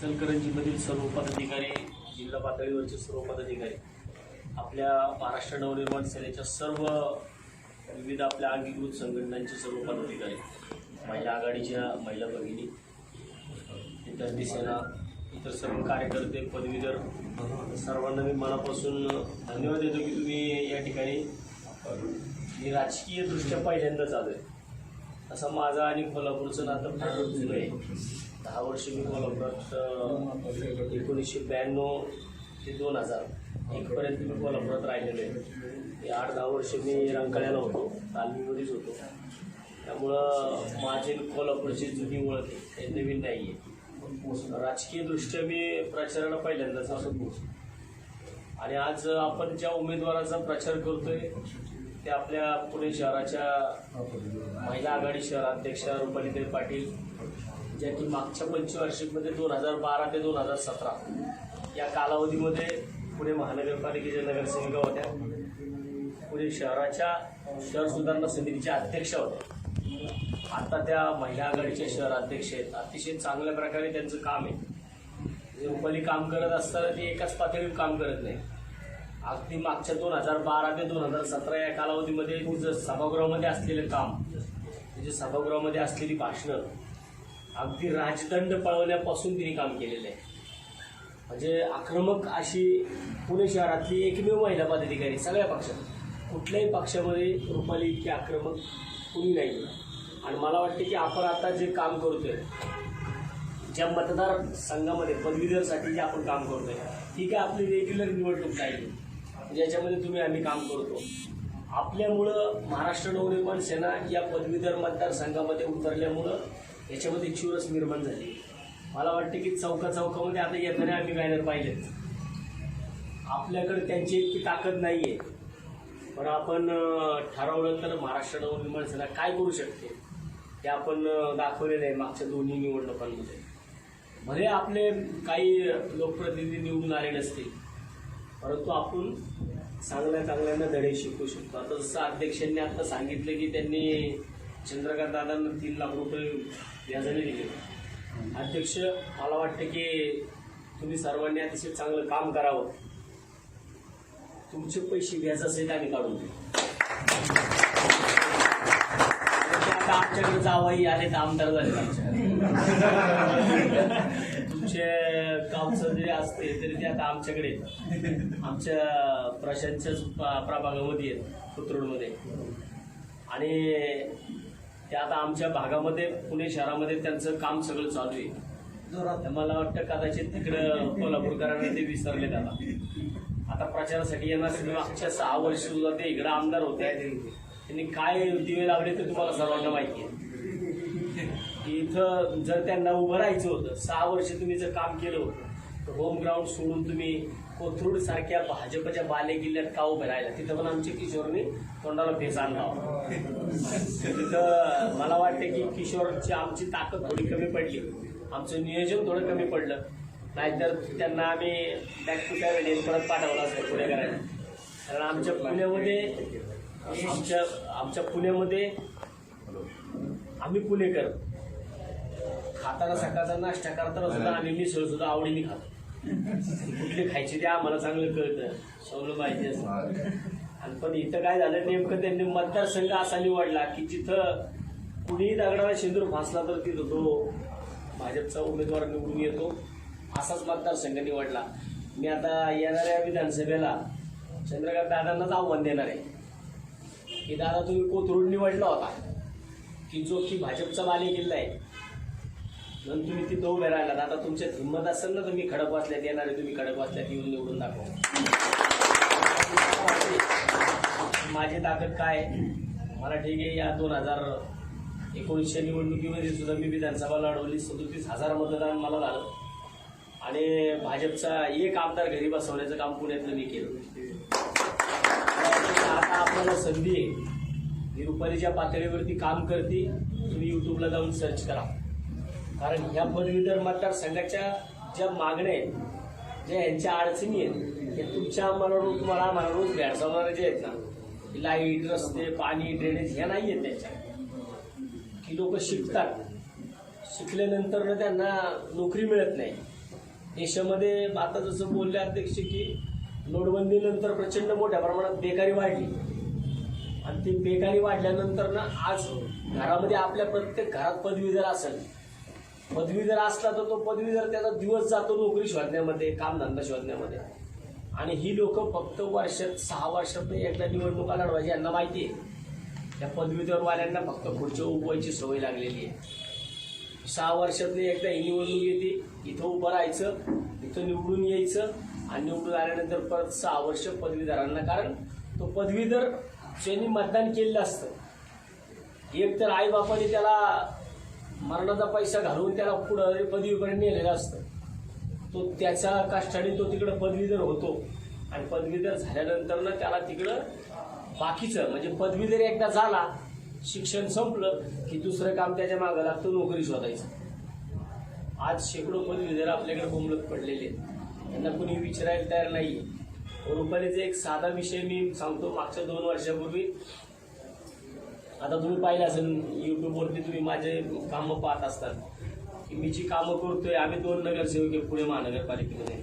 इचलकरंजीमधील सर्व पदाधिकारी जिल्हा पातळीवरचे सर्व पदाधिकारी आपल्या महाराष्ट्र नवनिर्माण सेनेच्या सर्व विविध आपल्या अंगीकृत संघटनांचे सर्व पदाधिकारी महिला आघाडीच्या महिला भगिनी इतर सेना इतर सर्व कार्यकर्ते पदवीधर सर्वांना मी मनापासून धन्यवाद देतो की तुम्ही या ठिकाणी मी राजकीय दृष्ट्या पहिल्यांदाच आलो आहे असं माझा आणि कोल्हापूरचं नातं फार जुनं आहे. दहा वर्ष मी कोल्हापुरात एकोणीसशे ब्याण्णव ते दोन हजार एकपर्यंत मी कोल्हापुरात राहिलेलो आहे. आठ दहा वर्ष मी रंकाळ्याला होतो तालमीमध्येच होतो. त्यामुळं माझी कोल्हापूरची जुनी ओळख आहे नवीन नाही आहे. राजकीयदृष्ट्या मी प्रचाराला पहिल्यांदाच आलो आणि आज आपण ज्या उमेदवाराचा प्रचार करतोय ते आपल्या पुणे शहराच्या महिला आघाडी शहराध्यक्षा रुपालीताई पाटील ज्या की मागच्या पंचवार्षिकमध्ये दोन हजार बारा ते दोन हजार सतरा या कालावधीमध्ये पुणे महानगरपालिकेच्या नगरसेविका होत्या. पुणे शहराच्या शहर सुधारणा समितीच्या अध्यक्ष होत्या. आता त्या महिला आघाडीच्या शहर अध्यक्ष आहेत. अतिशय चांगल्या प्रकारे त्यांचं काम आहे. रुपाली काम करत असताना ती एकाच पातळीवर काम करत नाही. अगदी मागच्या दोन हजार बारा ते दोन हजार सतरा या कालावधीमध्ये तिचं सभागृहामध्ये असलेलं काम म्हणजे सभागृहामध्ये असलेली भाषणं अगदी राजदंड पळवल्यापासून तिने काम केलेलं आहे. म्हणजे आक्रमक अशी पुणे शहरातली एकमेव महिला पदाधिकारी सगळ्या पक्षात. कुठल्याही पक्षामध्ये रुपाली इतकी आक्रमक कुणी नाही. आणि मला वाटते की आपण आता जे काम करतोय ज्या मतदार संघामध्ये पदवीधरसाठी जे आपण काम करतोय ती काय आपली रेग्युलर निवडणूक नाही. म्हणजे ज्याच्यामध्ये तुम्ही आम्ही काम करतो. आपल्यामुळं महाराष्ट्र नवनिर्माण सेना या पदवीधर मतदारसंघामध्ये उतरल्यामुळं याच्यामध्ये चुरस निर्माण झाली. मला वाटतं की चौका चौकामध्ये आता येताना आम्ही बॅनर पाहिलेत. आपल्याकडे त्यांची इतकी ताकद नाही आहे पण आपण ठरवलं तर महाराष्ट्र नवनिर्माण सेना काय करू शकते ते आपण दाखवलेलं आहे मागच्या दोन्ही निवडणुकांमध्ये. भले आपले काही लोकप्रतिनिधी निवडून आले नसतील परंतु आपण चांगल्या चांगल्यांना धडे शिकू शकतो. आता जसं अध्यक्षांनी आता सांगितलं की त्यांनी चंद्रकांत दादांना तीन लाख रुपये व्याजाने दिले अध्यक्ष मला वाटतं की तुम्ही सर्वांनी अतिशय चांगलं काम करावं. तुमचे पैसे व्याजासहित आम्ही काढून देऊ. ते आता आमच्याकडे जावाही आले तर आमदार झाले आमच्या तुमचे गावचं जरी असते तरी ते आता आमच्याकडे आमच्या प्रशांतच्याच प्रभागामध्ये आहेत कुत्रुडमध्ये. आणि ते आता आमच्या भागामध्ये पुणे शहरामध्ये त्यांचं काम सगळं चालू आहे. मला वाटतं कदाचित तिकडं कोल्हापूरकरांना ते विसरले त्याला आता प्रचारासाठी येणार तुम्ही मागच्या सहा वर्ष सुद्धा ते इकडं आमदार होते. त्यांनी काय दिवे लावले ते तुम्हाला सर्वांना माहिती आहे. इथं जर त्यांना उभं राहायचं होतं सहा वर्ष तुम्ही जर काम केलं होतं होम ग्राउंड सोडून तुम्ही कोथरूड सारख्या भाजपच्या बाले किल्ल्यात का उभे राहिला? तिथं पण आमच्या किशोरने तोंडाला फेस आणला तिथं मला वाटतं की किशोरची आमची ताकद थोडी कमी पडली. आमचं नियोजन थोडं कमी पडलं. नाहीतर त्यांना आम्ही बॅक टू पॅव्हलियन परत पाठवला असतं पुणे करायला. कारण आमच्या पुण्यामध्ये आमच्या आमच्या पुण्यामध्ये आम्ही पुणेकर. खाताना सकाळचा नाश्ता करताना सुद्धा आम्ही मिसळ सुद्धा आवडीने खातो. कुठली खायची ते आम्हाला चांगलं कळतं. सगळं पाहिजे असं. आणि पण इथं काय झालं नेमकं त्यांनी मतदारसंघ असा निवडला की जिथं कुणीही दगडाला शेंदूर फासला तर तिथं तो भाजपचा उमेदवार निवडून येतो. असाच मतदारसंघ निवडला. मी आता येणाऱ्या विधानसभेला चंद्रकांत दादांनाच आव्हान देणार आहे. की दादा तुम्ही कोथरूड निवडला होता. की जो की भाजपचा बाले किल्ला आहे. पण तुम्ही तिथं उभे राहिलात. आता तुमच्यात हिंमत असेल ना तुम्ही खडक वाचल्यात येणारे तुम्ही खडक वाचल्यात येऊन निवडून दाखवा. माझी ताकद काय? मला ठीक आहे या दोन हजार एकोणीसशे निवडणुकीमध्ये सुद्धा मी विधानसभा लढवली सदोतीस हजार मतदान मला झालं. आणि भाजपचा एक आमदार घरी बसवण्याचं काम पुण्यातलं मी केलं. आता आपल्याला संधी आहे. ही पातळीवरती काम करते. तुम्ही युट्यूबला जाऊन सर्च करा. कारण ह्या पदवीधर मतदारसंघाच्या ज्या मागण्या आहेत ज्या यांच्या अडचणी आहेत हे तुमच्या मला तुम्हाला मला आम्हाला रोज भेडसावणारे जे आहेत ना लाइट रस्ते पाणी ड्रेनेज ह्या नाही आहेत त्यांच्या. की लोक शिकतात. शिकल्यानंतर त्यांना नोकरी मिळत नाही. देशामध्ये आता जसं बोलले अध्यक्ष की नोटबंदीनंतर प्रचंड मोठ्या प्रमाणात बेकारी वाढली. आणि ती बेकारी वाढल्यानंतर ना आज घरामध्ये आपल्या प्रत्येक घरात पदवीधर असेल पदवीधर असला तर तो पदवीधर त्याचा दिवस जातो नोकरी शोधण्यामध्ये कामधंदा शोधण्यामध्ये. आणि ही लोक फक्त वर्षात सहा वर्षात एकदा निवडणुका लढवायची यांना माहिती आहे. त्या पदवीधरवाल्यांना फक्त खुर्ची उभवायची सवय लागलेली आहे. सहा वर्षात एकदा ही निवडणूक येते इथं उभं राहायचं इथं निवडून यायचं आणि निवडून आल्यानंतर परत सहा वर्ष पदवीधरांना कारण तो पदवीधर ज्यांनी मतदान केलेलं असतं एक तर आईबापाने त्याला मरणाचा पैसा घालून त्याला पुढं पदवीपर्यंत नेलेलं असतं. तो त्याच्या काष्टाने तो तिकडं पदवीधर होतो. आणि पदवीधर झाल्यानंतर ना त्याला तिकडं बाकीचं म्हणजे पदवीधर एकदा झाला शिक्षण संपलं की दुसरं काम त्याच्या मागं लागतं नोकरी शोधायचं. आज शेकडो पदवीधर आपल्याकडे बोंबलत पडलेले आहेत. त्यांना कुणी विचारायला तयार नाही रुपालीचा एक साधा विषय मी सांगतो मागच्या दोन वर्षापूर्वी आता तुम्ही पाहिलं असेल युट्यूबवरती तुम्ही माझे कामं पाहत असतात. की मी जी कामं करतोय आम्ही दोन नगरसेवक आहे पुणे महानगरपालिकेमध्ये.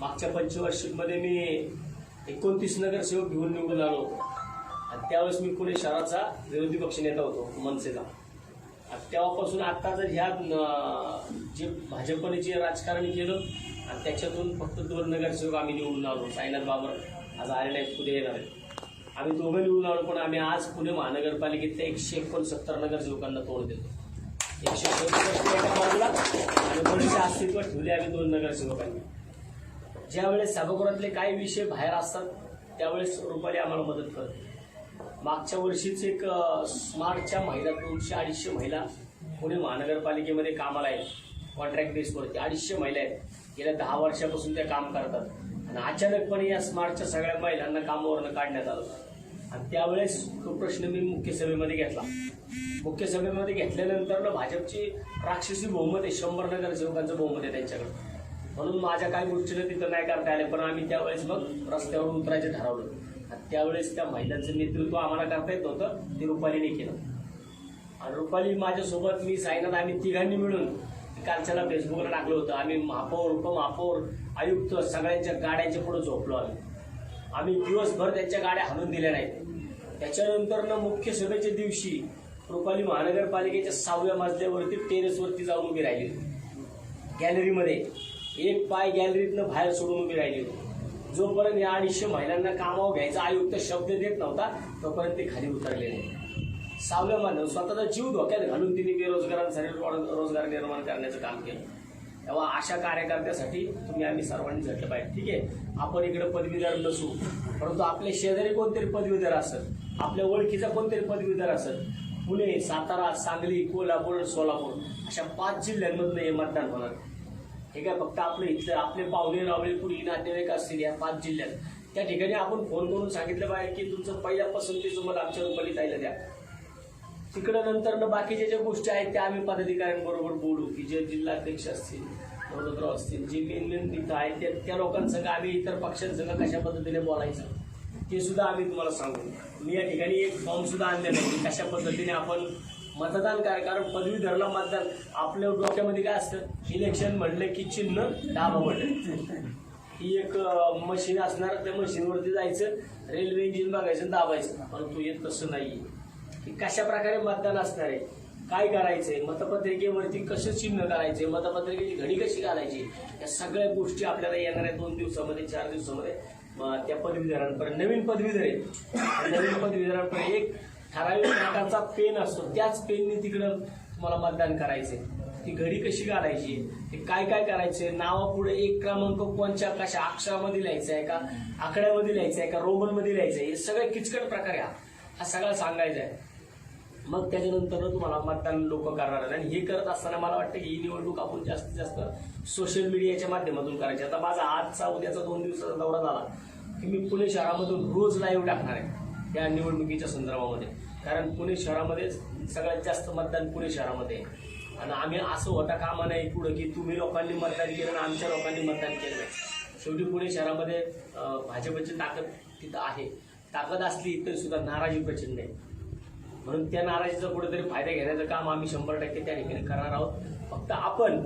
मागच्या पंचवार्षिकमध्ये मी एकोणतीस नगरसेवक घेऊन निवडून आलो होतो. आणि त्यावेळेस मी पुणे शहराचा विरोधी पक्ष नेता होतो मनसेचा. आणि तेव्हापासून आत्ता जर ह्या जे भाजपने जे राजकारण केलं आणि त्याच्यातून फक्त दोन नगरसेवक आम्ही निवडून आलो. साईनाथ बाबर आज आलेले नाहीत पुढे येणार आहेत. आम्ही दोघं लिहून आलो पण आम्ही आज पुणे महानगरपालिकेतल्या एकशे एकोणसत्तर नगरसेवकांना तोड देतो. एकशे एकोणसत्तर एका बाजूला आणि अस्तित्व ठेवले आम्ही दोन नगरसेवकांनी ज्यावेळेस सभागृहातले काही विषय बाहेर असतात त्यावेळेस रुपाली आम्हाला मदत करते. मागच्या वर्षीच एक स्मार्टच्या महिला दोनशे अडीचशे महिला पुणे महानगरपालिकेमध्ये कामाला आहेत. कॉन्ट्रॅक्ट बेसवरती अडीचशे महिला आहेत. गेल्या दहा वर्षापासून त्या काम करतात. आणि अचानकपणे या स्मार्टच्या सगळ्या महिलांना कामावरनं काढण्यात आलं. आणि त्यावेळेस तो प्रश्न मी मुख्य सभेमध्ये घेतला. मुख्य सभेमध्ये घेतल्यानंतर ना भाजपची राक्षसी बहुमत आहे शंभर नगरसेवकांचं बहुमत आहे त्यांच्याकडे. म्हणून माझ्या काही गोष्टीला तिथं नाही करता आले पण आम्ही त्यावेळेस मग रस्त्यावर उतरायचं ठरवलं. आणि त्यावेळेस त्या महिलांचं नेतृत्व आम्हाला करता येत होतं ते रुपालीने केलं. आणि रुपाली माझ्यासोबत मी साईनाथ आम्ही तिघांनी मिळून कालच्याला फेसबुकला टाकलं होतं. आम्ही महापौर उपमहापौर आयुक्त सगळ्यांच्या गाड्यांच्या पुढे झोपलो आम्ही. आम्ही दिवसभर त्यांच्या गाड्या हाणून दिल्या नाहीत. त्याच्यानंतर ना मुख्य सभेच्या दिवशी रुपाली महानगरपालिकेच्या सहाव्या मजल्यावरती टेरेसवरती जाऊन उभी राहिली गॅलरीमध्ये एक पाय गॅलरीतनं बाहेर सोडून उभी राहिली होती. जोपर्यंत या अडीचशे महिलांना कामावर घ्यायचा आयुक्त शब्द देत नव्हता तोपर्यंत ते खाली उतरले नाही. सावल्या मानव स्वतःचा जीव धोक्यात घालून तिने बेरोजगारांसाठी रोजगार निर्माण करण्याचं काम केलं. तेव्हा अशा कार्यकर्त्यासाठी तुम्ही आम्ही सर्वांनी झटलं पाहिजे. ठीक आहे? आपण इकडे पदवीधर नसू. परंतु आपले शेजारी कोणतरी पदवीधर असत आपल्या ओळखीचा कोणतरी पदवीधर असत पुणे सातारा सांगली कोल्हापूर सोलापूर अशा पाच जिल्ह्यांमधनं हे मतदान होणार. ठीक आहे? फक्त आपलं इथलं आपले पाहुणे रावळे पुढे नातेवाईक असतील या पाच जिल्ह्यात. त्या ठिकाणी आपण फोन करून सांगितलं पाहिजे की तुमचं पहिल्या पसंतीचं मला आमच्या रुपाली ताईला द्या. तिकडं नंतर बाकीच्या ज्या गोष्टी आहेत त्या आम्ही पदाधिकाऱ्यांबरोबर बोलू की जे जिल्हाध्यक्ष असतील वडोदराव असतील जे मेन मेन तिथं आहेत त्या त्या लोकांसंग आम्ही इतर पक्षांसंग कशा पद्धतीने बोलायचं? ते सुद्धा आम्ही तुम्हाला सांगू. मी या ठिकाणी एक फॉर्मसुद्धा आणलेला आहे की कशा पद्धतीने आपण मतदान काय कारण पदवीधरला मतदान आपल्या डोक्यामध्ये काय असतं? इलेक्शन म्हणलं की चिन्ह डाबा म्हणलं ही एक मशीन असणार त्या मशीनवरती जायचं रेल्वे इंजिन बघायचं दाबायचं. परंतु हे तसं नाही की कशा प्रकारे मतदान असणार आहे? काय करायचंय? मतपत्रिकेवरती कसं चिन्ह करायचंय मतपत्रिकेची घडी कशी घालायची? या सगळ्या गोष्टी आपल्याला येणाऱ्या दोन दिवसामध्ये चार दिवसामध्ये त्या पदवीधरांपर्यंत नवीन पदवीधर आहेत. नवीन पदवीधरांपर्यंत एक ठराविक प्रकारचा पेन असतो. त्याच पेनने तिकडं तुम्हाला मतदान करायचंय. ती घडी कशी घालायची? हे काय काय करायचंय? नावापुढे एक क्रमांक कोणच्या कशा अक्षरामध्ये लिहायचं आहे का? आकड्यामध्ये लिहायचं आहे का? रोमनमध्ये लिहायचं आहे हे सगळे किचकट प्रकार हा. हा सगळा सांगायचा आहे. मग त्याच्यानंतर तुम्हाला मतदान लोक करणार आहेत. आणि हे करत असताना मला वाटतं की ही निवडणूक आपण जास्तीत जास्त सोशल मीडियाच्या माध्यमातून करायची. आता माझा आजचा उद्याचा दोन दिवसाचा दौरा झाला की मी पुणे शहरामधून रोज लाईव्ह टाकणार आहे या निवडणुकीच्या संदर्भामध्ये. कारण पुणे शहरामध्ये सगळ्यात जास्त मतदान पुणे शहरामध्ये आहे. आणि आम्ही असं होता कामा नाही पुढं की तुम्ही लोकांनी मतदान केलं आणि आमच्या लोकांनी मतदान केलं नाही. शेवटी पुणे शहरामध्ये भाजपची ताकद तिथं आहे. ताकद असली तरी सुद्धा नाराजी प्रचंड आहे. म्हणून त्या नाराजीचा कुठेतरी फायदा घेण्याचं काम आम्ही शंभर टक्के त्या ठिकाणी करणार आहोत. फक्त आपण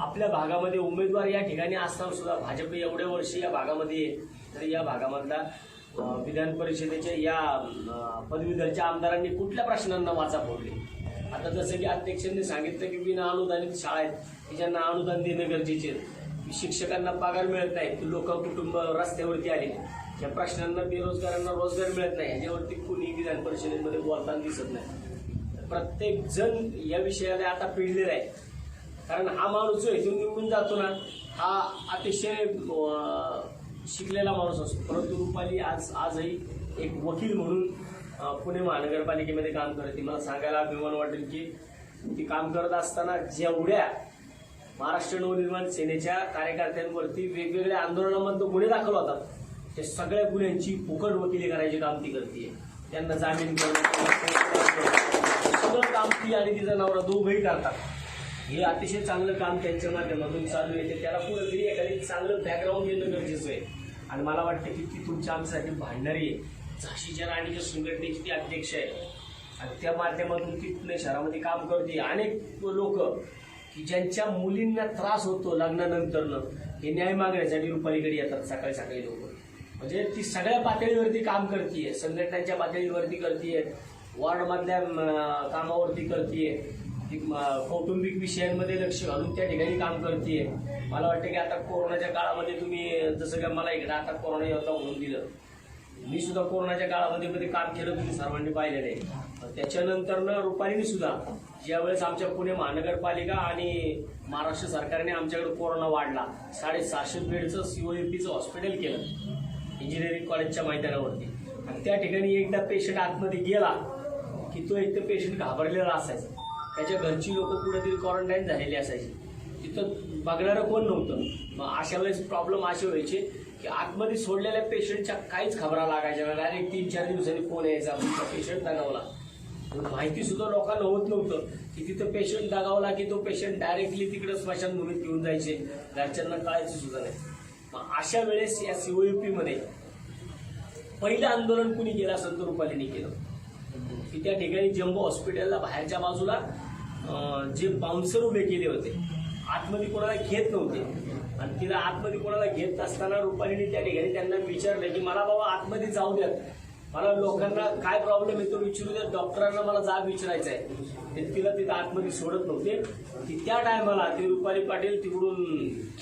आपल्या भागामध्ये उमेदवार या ठिकाणी असताना सुद्धा. भाजप एवढ्या वर्षी या भागामध्ये येईल तर या भागामधला विधान परिषदेच्या या पदवीधरच्या आमदारांनी कुठल्या प्रश्नांना वाचा फोडली? आता जसं की अध्यक्षांनी सांगितलं की विना अनुदानित शाळा आहेत. की ज्यांना अनुदान देणं गरजेचे आहे शिक्षकांना पगार मिळत नाही. लोक कुटुंब रस्त्यावरती आले या प्रश्नांना बेरोजगारांना रोजगार मिळत नाही. ह्याच्यावरती कुणी विधान परिषदेमध्ये बोलताना दिसत नाही. प्रत्येक जण या विषयाला आता पिळलेला आहे. कारण हा माणूस जो इथून निवडून जातो ना हा अतिशय शिकलेला माणूस असतो. परंतु रुपाली आज आजही एक वकील म्हणून पुणे महानगरपालिकेमध्ये काम करते मला सांगायला अभिमान वाटेल की ती काम करत असताना जेवढ्या महाराष्ट्र नवनिर्माण सेनेच्या कार्यकर्त्यांवरती वेगवेगळ्या आंदोलनामधून गुन्हे दाखल होतात. त्या सगळ्या गुन्ह्यांची फुकट वकिली करायची काम ती करते त्यांना जामीन करणं सगळं काम ती आणि तिचा नवरा दोघंही करतात. हे अतिशय चांगलं काम त्यांच्या माध्यमातून चालू येते त्याला कुठेतरी एखादी चांगलं बॅकग्राऊंड देणं गरजेचं आहे. आणि मला वाटतं की ती तुमच्या आमच्यासाठी भांडणारी आहे. झाशीच्या राणीच्या संघटनेची ती अध्यक्ष आहे. आणि त्या माध्यमातून ती पुणे शहरामध्ये काम करते. अनेक लोक की ज्यांच्या मुलींना त्रास होतो लग्नानंतरनं हे न्याय मागण्यासाठी रुपालीकडे येतात सकाळी सकाळी लोक म्हणजे ती सगळ्या पातळीवरती काम करतीये. संघटनांच्या पातळीवरती करते वॉर्डमधल्या कामावरती करते ती कौटुंबिक विषयांमध्ये लक्ष घालून त्या ठिकाणी काम करते मला वाटतं की आता कोरोनाच्या काळामध्ये तुम्ही जसं काय मला इकडे आता कोरोना योद्धा म्हणून दिलं. मी सुद्धा कोरोनाच्या काळामध्ये मध्ये काम केलं तुम्ही सर्वांनी पाहिलेलं आहे. त्याच्यानंतर रुपालीने सुद्धा ज्यावेळेस आमच्या पुणे महानगरपालिका आणि महाराष्ट्र सरकारने आमच्याकडे कोरोना वाढला साडेसहाशे बेडचं सीओएपीचं हॉस्पिटल केलं. इंजिनिअरिंग कॉलेजच्या मैदानावरती. आणि त्या ठिकाणी एकदा पेशंट आतमध्ये गेला की तो एक तर पेशंट घाबरलेला असायचा. त्याच्या घरची लोक कुठेतरी क्वारंटाईन झालेली असायची. तिथं बघणारं कोण नव्हतं. मग अशा वेळेस प्रॉब्लेम असे व्हायचे की आतमध्ये सोडलेल्या पेशंटच्या काहीच खबरा लागायच्या डायरेक्ट तीन चार दिवसांनी फोन यायचा तुमचा पेशंट दगावला. माहिती सुद्धा लोकांना होत नव्हतं की तिथं पेशंट दगावला की तो पेशंट डायरेक्टली तिकडे स्मशानभूमीत घेऊन जायचे. घरच्यांना कळायचं सुद्धा नाही. मग अशा वेळेस या सीओपी मध्ये पहिलं आंदोलन कुणी केलं संत तर रुपालीने केलं. की त्या ठिकाणी जम्बो हॉस्पिटलला बाहेरच्या बाजूला जे बाउन्सर उभे केले होते आतमध्ये कोणाला घेत नव्हते. आणि तिला आतमध्ये कोणाला घेत असताना रुपालीने त्या ठिकाणी त्यांना विचारलं की मला बाबा आतमध्ये जाऊ द्यात. मला लोकांना काय प्रॉब्लेम येतो विचारू द्या. डॉक्टरांना मला जाब विचारायचा आहे. ते तिला तिथं आतमध्ये सोडत नव्हते. ती त्या टायमाला ती रुपाली पाटील तिकडून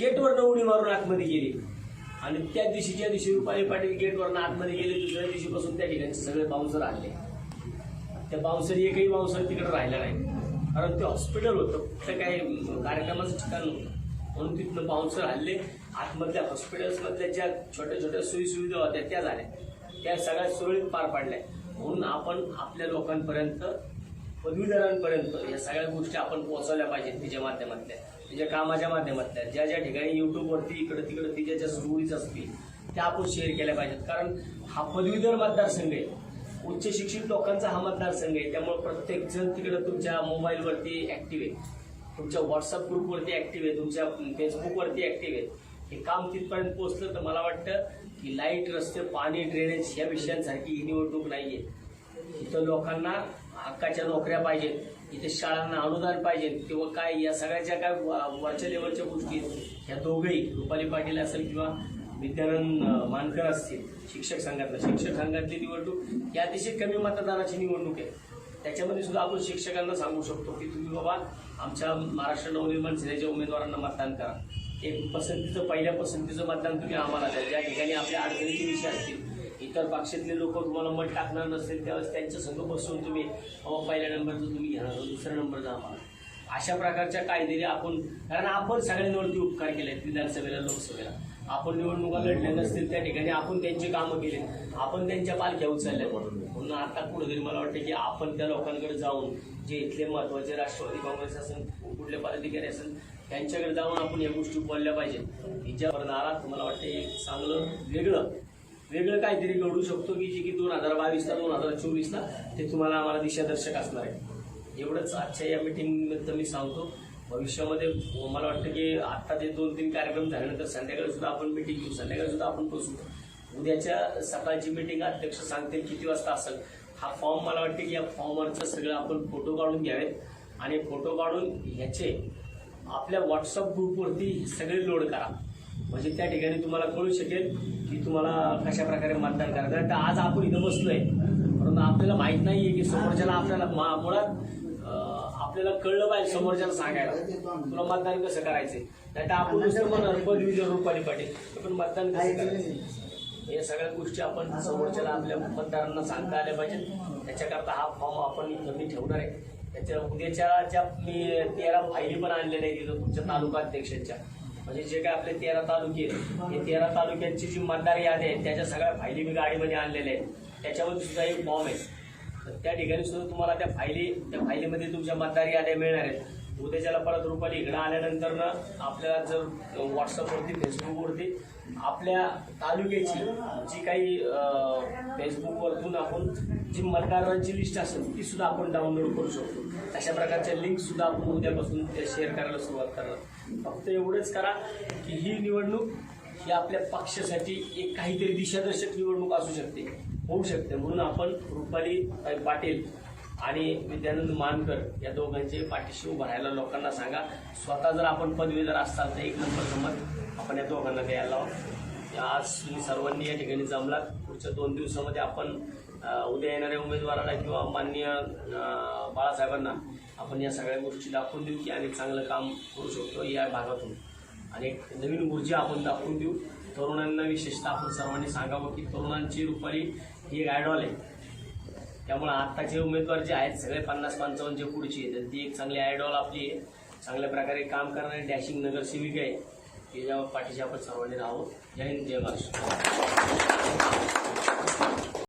गेटवर उडी मारून आतमध्ये गेली. आणि त्या दिवशी ज्या दिवशी रुपाली पाटील गेटवरनं आतमध्ये गेले दुसऱ्या दिवशीपासून त्या ठिकाणी सगळे बाउन्सर आले. त्या बाउन्सर एकही बाउन्सर तिकडे राहिला नाही. कारण ते हॉस्पिटल होतं. कुठलं काही कार्यक्रमाचं ठिकाण नव्हतं. म्हणून तिथनं बाउन्सर हल्ले आतमधल्या हॉस्पिटल्समधल्या ज्या छोट्या छोट्या सोयीसुविधा होत्या त्या झाल्या. त्या सगळ्या सुरळीत पार पाडल्या. म्हणून आपण आपल्या लोकांपर्यंत पदवीधरांपर्यंत या सगळ्या गोष्टी आपण पोहोचवल्या पाहिजेत तिच्या माध्यमातल्या तिच्या कामाच्या माध्यमातल्या. ज्या ज्या ठिकाणी युट्यूबवरती इकडं तिकडं तिच्या ज्या स्टोरीज असतील त्या आपण शेअर केल्या पाहिजेत. कारण हा पदवीधर मतदारसंघ आहे. उच्च शिक्षित लोकांचा हा मतदारसंघ आहे. त्यामुळे प्रत्येकजण तिकडं तुमच्या मोबाईलवरती ॲक्टिव्ह आहे. तुमच्या व्हॉट्सअप ग्रुपवरती ॲक्टिव्ह आहे. तुमच्या फेसबुकवरती ॲक्टिव्ह आहे. हे काम तिथपर्यंत पोहोचलं तर मला वाटतं की लाइट रस्ते पाणी ड्रेनेज या विषयांसारखी ही निवडणूक नाहीये. इथं लोकांना हक्काच्या नोकऱ्या पाहिजेत इथे शाळांना अनुदान पाहिजे किंवा काय या सगळ्या ज्या काय व- वरच्या लेवलच्या गोष्टी आहेत ह्या दोघंही रुपाली पाटील असेल किंवा विद्यानंद मानकर असतील शिक्षक संघातलं शिक्षक संघातली निवडणूक ही अतिशय कमी मतदानाची निवडणूक आहे. त्याच्यामध्ये सुद्धा आपण शिक्षकांना सांगू शकतो की तुम्ही बाबा आमच्या महाराष्ट्र नवनिर्माण सेनेच्या उमेदवारांना मतदान करा. एक पसंतीचं पहिल्या पसंतीचं मतदान तुम्ही आम्हाला द्या. ज्या ठिकाणी आपल्या अडचणीचे विषय असतील. इतर पक्षातले लोक तुम्हाला मत टाकणार नसतील त्यावेळेस त्यांच्या संघ बसून तुम्ही पहिल्या नंबरचं तुम्ही घेणार दुसऱ्या नंबरचा आम्हाला. अशा प्रकारच्या कायदेरी आपण कारण आपण सगळ्यांवरती उपकार केले विधानसभेला लोकसभेला. आपण निवडणुका लढल्या नसतील त्या ठिकाणी आपण त्यांची कामं केली आपण त्यांच्या पालख्या उचलल्या म्हणून आता कुठेतरी मला वाटतं की आपण त्या लोकांकडे जाऊन जे इथले महत्त्वाचे राष्ट्रवादी काँग्रेस असेल कुठले पदाधिकारी असेल त्यांच्याकडे जाऊन आपण या गोष्टी बोलल्या पाहिजेत. हिच्यावर आलात मला वाटतं एक चांगलं वेगळं वेगळं काहीतरी घडू शकतो की जे की दोन हजार बावीसला दोन हजार चोवीसला ते तुम्हाला आम्हाला दिशादर्शक असणार आहे. एवढंच आजच्या या मिटिंगनिमित्त मी सांगतो. भविष्यामध्ये मला वाटतं की आत्ता ते दोन तीन कार्यक्रम झाल्यानंतर संध्याकाळी सुद्धा आपण मिटिंग घेऊ. संध्याकाळी सुद्धा आपण बसू. उद्याच्या सकाळची मिटिंग अध्यक्ष सांगतील किती वाजता असेल. हा फॉर्म मला वाटतं की या फॉर्मवरचं सगळं आपण फोटो काढून घ्यावेत. आणि फोटो काढून ह्याचे आपल्या व्हॉट्सअप ग्रुपवरती सगळे लोड करा. म्हणजे त्या ठिकाणी तुम्हाला कळू शकेल की तुम्हाला कशा प्रकारे मतदान करायचं आहे. तर आज आपण इथं बसलोय. परंतु आपल्याला माहीत नाहीये की समोरच्याला आपल्याला मुळात आपल्याला कळलं पाहिजे समोरच्याला सांगायला. तुला मतदान कसं करायचंय? नाही तर आपण नुसतं म्हणणार जर रुपाली पाटील. पण मतदान कसं करायचं? या सगळ्या गोष्टी आपण समोरच्याला आपल्या मतदारांना सांगता आल्या पाहिजेत. त्याच्याकरता हा फॉर्म आपण इथं मी ठेवणार आहे. त्याच्या उद्याच्या ज्या मी तेरा फायली पण आणलेल्या आहेत तिथं तुमच्या तालुका अध्यक्षांच्या. म्हणजे जे काय आपले तेरा तालुके आहेत, हे तेरा तालुक्यांची जी मतदार यादी आहे त्याच्या सगळ्या फायली मी गाडीमध्ये आणलेल्या आहेत. त्याच्यामध्ये सुद्धा एक फॉर्म आहे. तर त्या ठिकाणी सुद्धा तुम्हाला त्या फायली त्या फायलीमध्ये तुमच्या मतदार याद्या मिळणार आहेत. उद्याच्याला परत रुपाली इकडं आल्यानंतर आपल्याला जर व्हॉट्सअपवरती फेसबुकवरती आपल्या तालुक्याची जी काही फेसबुकवरतून आपण जी मतदारांची लिस्ट असेल ती सुद्धा आपण डाउनलोड करू शकतो. अशा प्रकारच्या लिंक सुद्धा आपण उद्यापासून त्या शेअर करायला सुरुवात करणार. फक्त एवढंच करा की ही निवडणूक ही आपल्या पक्षासाठी एक काहीतरी दिशादर्शक निवडणूक असू शकते होऊ शकते. म्हणून आपण रुपाली पाटील आणि विद्यानंद मानकर या दोघांचे पाठीशी उभं राहायला लोकांना सांगा. स्वतः जर आपण पदवीधर असाल तर एक नंबर मत आपण या दोघांना द्यायला लावा. आज तुम्ही सर्वांनी या ठिकाणी जमलात. पुढच्या दोन दिवसामध्ये आपण उद्या येणाऱ्या उमेदवाराला किंवा माननीय बाळासाहेबांना आपण या सगळ्या गोष्टी दाखवून देऊ की आणि चांगलं काम करू शकतो या भागातून. आणि एक नवीन ऊर्जा आपण दाखवून देऊ. तरुणांना विशेषतः आपण सर्वांनी सांगावं की तरुणांची रुपाली ही एक आयडॉल आहे. त्यामुळे आत्ताचे उमेदवार जे आहेत सगळे पन्नास पंचावन्नचे पुढची तर ती एक चांगली आयडॉल आपली आहे. चांगल्या प्रकारे काम करणारी डॅशिंग नगरसेविका आहे. त्याच्या पाठीशी आपण सर्वांनी राहू जय हिंद जय महाराष्ट्र.